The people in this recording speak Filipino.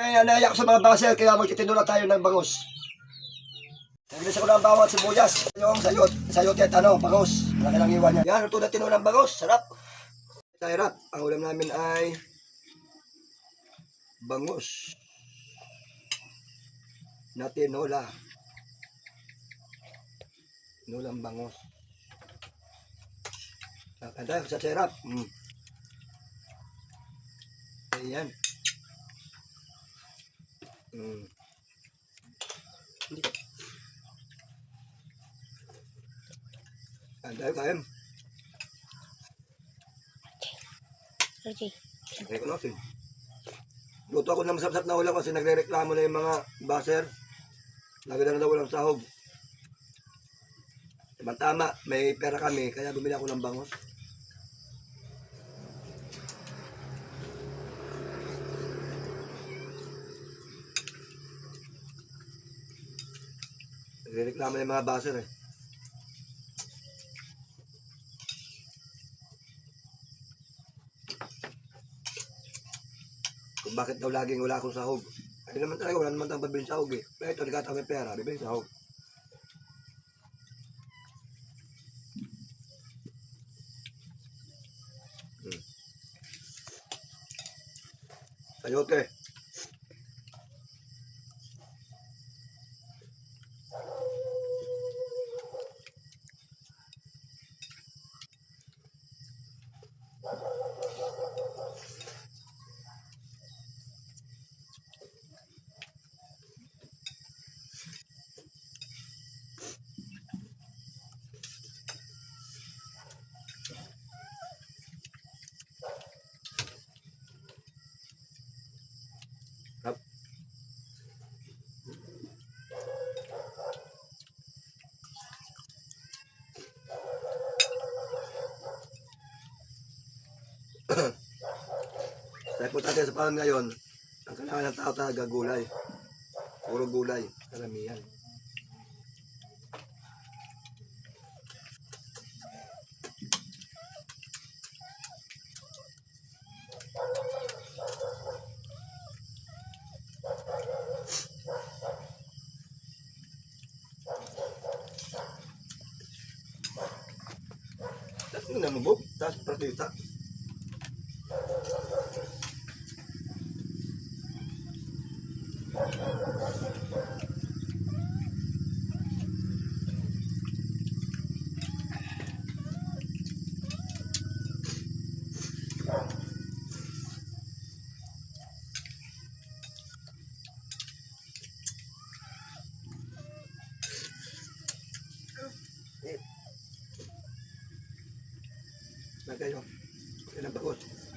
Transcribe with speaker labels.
Speaker 1: May anaya ko sa mga baser, kaya magtitinula tayo ng bangus. Nagilis ako ng bawang at sibuyas. Yung sayot, sayot yan, ano, bangus. Malaki lang iwan niya. Yan, ito na tinulang bangus. Sarap. Sarap. Ang ulam namin ay bangus. Na tinola. Tinulang bangus. Kanta sa sarap. Mm. Ayan. Mm. Kanta kain.
Speaker 2: Okay.
Speaker 1: Kaya ko natin. Luto ako ng masarap na ulam kasi nagre-reklamo na yung mga baser. Lagi na daw walang sahog. Diba tama, may pera kami, kaya bumili ako ng bangos. Nagre-reklamo na yung mga baser eh. kung bakit daw laging wala akong sahog. Ay naman talaga, wala naman tayong pabili sahog eh. Pero ito, nagkataon may pera, bibili sahog. Hmm. Sayote. Sa importante sa panahon ngayon, ang kailangan ng tao talaga gulay. Puro gulay, karamihan. Mo na mabog, tapos pratita. Na kayo. Okay na bagos.